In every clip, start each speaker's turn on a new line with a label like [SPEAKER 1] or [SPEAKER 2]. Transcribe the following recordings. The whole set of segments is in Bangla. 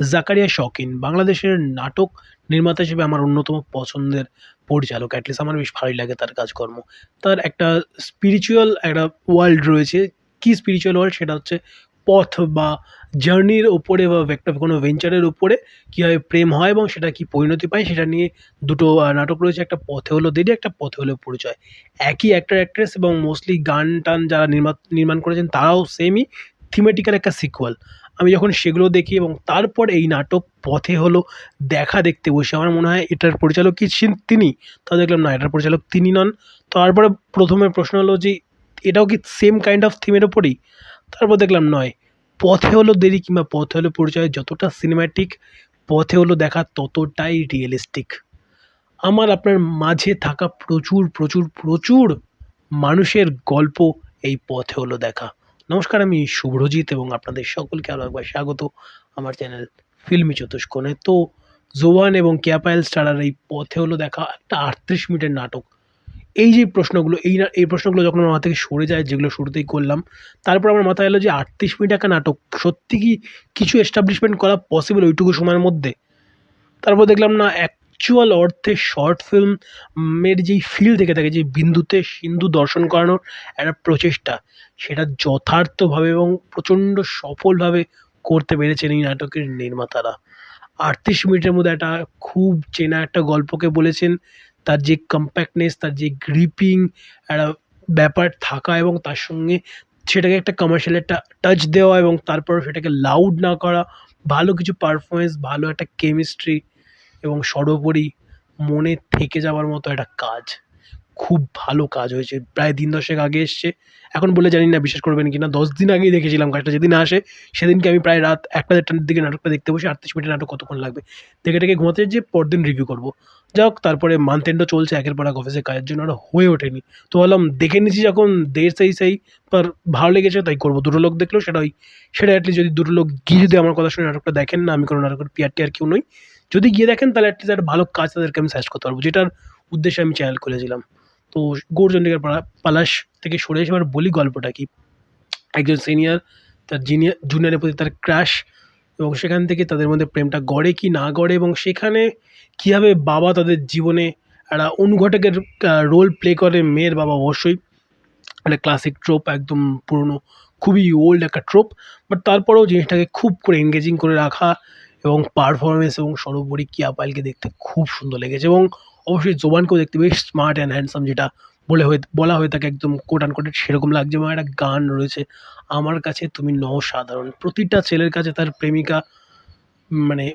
[SPEAKER 1] জাকারিয়া শৌখিন, বাংলাদেশের নাটক নির্মাতা হিসেবে আমার অন্যতম পছন্দের পরিচালক। অ্যাটলিস্ট আমার বেশ ভালোই লাগে তার কাজকর্ম। তার একটা স্পিরিচুয়াল একটা ওয়ার্ল্ড রয়েছে। কী স্পিরিচুয়াল ওয়ার্ল্ড সেটা হচ্ছে পথ বা জার্নির ওপরে বা একটা কোনো ভেঞ্চারের উপরে কীভাবে প্রেম হয় এবং সেটা কী পরিণতি পায়, সেটা নিয়ে দুটো নাটক রয়েছে। একটা পথে হলো দেরি, একটা পথে হলো পরিচয়। একই অ্যাক্টর অ্যাক্ট্রেস এবং মোস্টলি গান টান যারা নির্মাত, নির্মাণ করেছেন, তারাও সেমই থিমেটিক্যাল একটা সিকুয়াল আমি যখন সেগুলো দেখি এবং তারপর এই নাটক পথে হলো দেখা দেখতে বসি, আমার মনে হয় এটার পরিচালক কি তিনি? তা দেখলাম না, এটার পরিচালক তিনি নন। তারপরে প্রথমে প্রশ্ন হলো যে এটাও কি সেম কাইন্ড অফ থিমের ওপরই তারপর দেখলাম নয়। পথে হলো দেরি কিংবা পথে হলো পরিচয় যতটা সিনেম্যাটিক পথে হলো দেখা ততটাই রিয়েলিস্টিক আমার আপনার মাঝে থাকা প্রচুর প্রচুর প্রচুর মানুষের গল্প এই পথে হলো দেখা। নমস্কার, আমি শুভ্রজিৎ এবং আপনাদের সকলকে আরও একবার স্বাগত আমার চ্যানেল ফিল্মি চতুষ্কোণে। তো জোয়ান এবং ক্যাপাইল স্টারার এই পথে হলো দেখা একটা আটত্রিশ মিনিটের নাটক। এই যে প্রশ্নগুলো, এই এই প্রশ্নগুলো যখন আমার থেকে সরে যায়, যেগুলো শুরুতেই করলাম, তারপর আমার মাথায় এলো যে আটত্রিশ মিনিট একটা নাটক, সত্যি কি কিছু এস্টাবলিশমেন্ট করা পসিবল ওইটুকু সময়ের মধ্যে? তারপর দেখলাম না অ্যাকচুয়াল অর্থে শর্ট ফিল্মের যেই ফিল থেকে থাকে, যে বিন্দুতে সিন্ধু দর্শন করানোর একটা প্রচেষ্টা, সেটা যথার্থভাবে এবং প্রচণ্ড সফলভাবে করতে পেরেছেন এই নাটকের নির্মাতারা। আটত্রিশ মিনিটের মধ্যে একটা খুব চেনা একটা গল্পকে বলেছেন, তার যে কম্প্যাক্টনেস তার যে গ্রিপিং একটা ব্যাপার থাকা এবং তার সঙ্গে সেটাকে একটা কমার্শিয়াল একটা টাচ দেওয়া এবং তারপর সেটাকে লাউড না করা, ভালো কিছু পারফরমেন্স ভালো একটা কেমিস্ট্রি এবং সর্বোপরি মনে থেকে যাওয়ার মতো একটা কাজ। খুব ভালো কাজ হয়েছে। প্রায় দিন দশেক আগে এসছে। এখন বলে জানি না বিশ্বাস করবেন কি না দশ দিন আগেই দেখেছিলাম কাজটা। যেদিন আসে, সেদিনকে আমি প্রায় রাত একটা দেড়টার দিকে নাটকটা দেখতে বসে আটত্রিশ মিনিটের নাটক কতক্ষণ লাগবে। দেখে দেখে ঘুমাতে যে পরদিন রিভিউ করব। যাই হোক, তারপরে মান্থ এন্ডও চলছে একের পর এক অফিসে কাজের জন্য। আর হয়ে ওঠেনি। তো ভাবলাম, দেখে নিচ্ছি যখন দেড় সেই সেই পর ভালো লেগেছে, তাই করব। দুটো লোক দেখল সেটাই সেটা অ্যাটলিস্ট যদি দুটো লোক গিয়ে যদি আমার কথা শুনে নাটকটা দেখেন না, আমি কোনো নাটকের পিয়ার টিয়ার কেউ নই যদি গিয়ে দেখেন, তাহলে অ্যাটলিস্ট একটা ভালো কাজ তাদেরকে আমি সাজেস্ট করতে পারব, যেটার উদ্দেশ্যে আমি চ্যানেল খুলেছিলাম। তো গৌরচন্ডিকার পালা পালাশ থেকে সরে এসে এবার বলি গল্পটা কি। একজন সিনিয়র তার জিনিয়র জুনিয়রের প্রতি তার ক্রাশ এবং সেখান থেকে তাদের মধ্যে প্রেমটা গড়ে কি না গড়ে, এবং সেখানে কীভাবে বাবা তাদের জীবনে একটা অনুঘটকের রোল প্লে করে, মেয়ের বাবা অবশ্যই। একটা ক্লাসিক ট্রোপ একদম পুরনো, খুবই ওল্ড একটা ট্রোপ বাট তারপরেও জিনিসটাকে খুব করে এঙ্গেজিং করে রাখা এবং পারফরমেন্স এবং সর্বোপরি কিয়া পাইলকে দেখতে খুব সুন্দর লেগেছে এবং অবশ্যই জোবানকেও দেখতে বেশ স্মার্ট অ্যান্ড হ্যান্ডসাম যেটা বলে হয়ে, বলা হয়ে থাকে একদম কোট আন কোটেড সেরকম লাগছে এবং একটা গান রয়েছে। আমার কাছে তুমি ন সাধারণ। প্রতিটা ছেলের কাছে তার প্রেমিকা মানে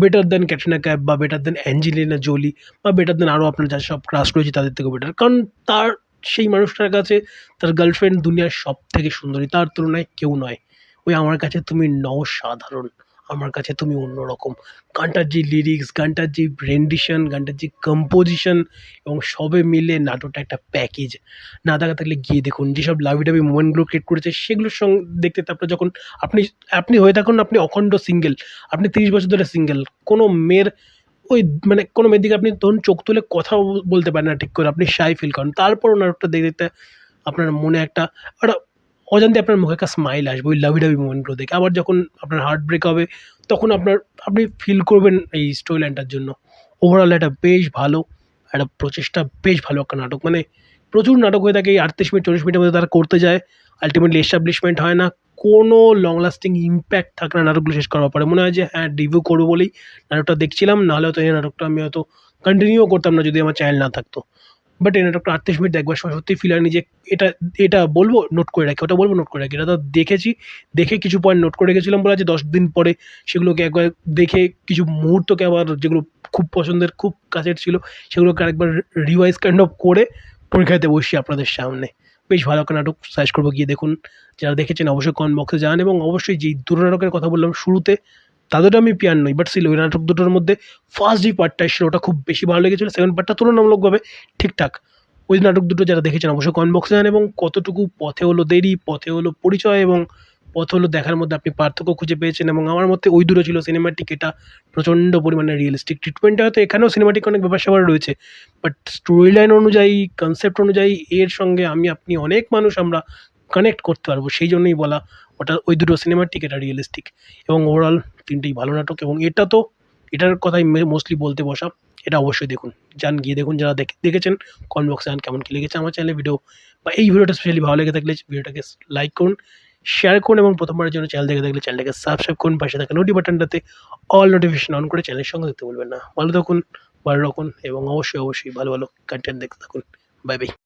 [SPEAKER 1] বেটার দেন ক্যাটরিনা ক্যাব বা বেটার দেন অ্যাঞ্জেলিনা জোলি বা বেটার দেন আরও আপনার যা সব ক্রাশ রয়েছে তাদের থেকেও বেটার কারণ তার, সেই মানুষটার কাছে তার গার্লফ্রেন্ড দুনিয়ার সব থেকে সুন্দরী। তার তুলনায় কেউ নয়। ওই আমার কাছে তুমি নও সাধারণ। আমার কাছে তুমি অন্যরকম। গানটার যে লিরিক্স গানটার যে রেন্ডিশন গানটার যে কম্পোজিশন এবং সবে মিলে নাটকটা একটা প্যাকেজ না দেখা থাকলে গিয়ে দেখুন, যেসব লাভি ডাভি মোমেন্টগুলো ক্রিয়েট করেছে, সেগুলোর সঙ্গে দেখতে তারপরে যখন আপনি আপনি হয়ে থাকুন, আপনি অখণ্ড সিঙ্গেল আপনি তিরিশ বছর ধরে সিঙ্গেল কোনো মেয়ের ওই মানে কোনো মেয়ের দিকে আপনি ধরুন চোখ তুলে কথা বলতে পারেন না ঠিক করে, আপনি শাই ফিল করেন। তারপরও নাটকটা দেখতে দেখতে আপনার মনে একটা একটা অজান্তে আপনার মুখে একটা স্মাইল আসবে, ওই লাভি ডাভি মোমেন্টগুলো দেখে। আবার যখন আপনার হার্ট ব্রেক হবে, তখন আপনার, আপনি ফিল করবেন এই স্টোরি লাইনটার জন্য। ওভারঅল একটা বেশ ভালো, একটা প্রচেষ্টা বেশ ভালো একটা নাটক। মানে প্রচুর নাটক হয়ে থাকে, এই আটত্রিশ মিনিট, চল্লিশ মিনিটের মধ্যে তারা করতে যায়। আলটিমেটলি এস্টাবলিশমেন্ট হয় না, কোনো লং লাস্টিং ইম্প্যাক্ট থাকে না নাটকগুলো শেষ করার পরে মনে হয় যে হ্যাঁ রিভিউ করব বলেই নাটকটা দেখছিলাম, নাহলে হয়তো এই নাটকটা আমি হয়তো কন্টিনিউ করতাম না যদি আমার চ্যানেল না থাকতো। বাট এই নাটকটা আটত্রিশ মিনিট দেখবার সময়, সত্যি ফিল হয়নি যে এটা এটা বলব নোট করে রাখি। ওটা বলব নোট করে রাখি। এটা তো দেখেছি, দেখে কিছু পয়েন্ট নোট করে রেখেছিলাম বলে যে দশ দিন পরে সেগুলোকে একবার দেখে কিছু মুহূর্তকে আবার যেগুলো খুব পছন্দের, খুব কাছের ছিল, সেগুলোকে আরেকবার রিভাইজ কাইন্ড অফ করে পরীক্ষাতে বসছি আপনাদের সামনে। বেশ ভালো একটা নাটক সার্চ করব, গিয়ে দেখুন। যারা দেখেছেন অবশ্যই কমেন্ট বক্সে জানান এবং অবশ্যই যেই দুটো নাটকের কথা বললাম শুরুতে তাদেরও আমি পিয়ার নই বাট সিল ওই নাটক দুটোর মধ্যে ফার্স্ট যে পার্টটা ছিল ওটা খুব বেশি ভালো লেগেছিলো। সেকেন্ড পার্টটা তুলনামূলকভাবে ঠিকঠাক। ওই নাটক দুটো যারা দেখেছেন, অবশ্যই কমেন্ট বক্সে জানান এবং কতটুকু পথে হলো দেরি, পথে হলো পরিচয় এবং পথ হলো দেখার মধ্যে আপনি পার্থক্য খুঁজে পেয়েছেন এবং আমার মতে ওই দুটো ছিল সিনেমাটিক এটা প্রচণ্ড পরিমাণে রিয়েলিস্টিক ট্রিটমেন্টটা হয়তো এখানেও সিনেমাটিক অনেক ব্যাপার স্যাপার রয়েছে বাট স্টোরি লাইন অনুযায়ী কনসেপ্ট অনুযায়ী, এর সঙ্গে আমি, আপনি অনেক মানুষ আমরা কানেক্ট করতে পারব, সেই জন্যই বলা ওটা, ওই দুটো সিনেমার ঠিক এটা রিয়েলিস্টিক এবং ওভারঅল তিনটেই ভালো নাটক এবং এটা তো, এটার কথাই মোস্টলি বলতে বসা, এটা অবশ্যই দেখুন, যান গিয়ে দেখুন, যারা দেখে, দেখেছেন কমেন্ট বক্সে জান কেমন কী লেগেছে আমার চ্যানেলে ভিডিও বা এই ভিডিওটা স্পেশালি ভালো লেগে থাকলে ভিডিওটাকে লাইক করুন শেয়ার করুন এবং প্রথমবারের জন্য চ্যানেল দেখে থাকলে চ্যানেলটাকে সাবস্ক্রাইব করুন, পাশে থাকা নোটি বাটনটাতে অল নোটিফিকেশন অন করে চ্যানেলের সঙ্গে দেখতে বলবেন না। ভালো থাকুন, ভালো রাখুন এবং অবশ্যই অবশ্যই ভালো ভালো কন্টেন্ট দেখতে থাকুন। Bye bye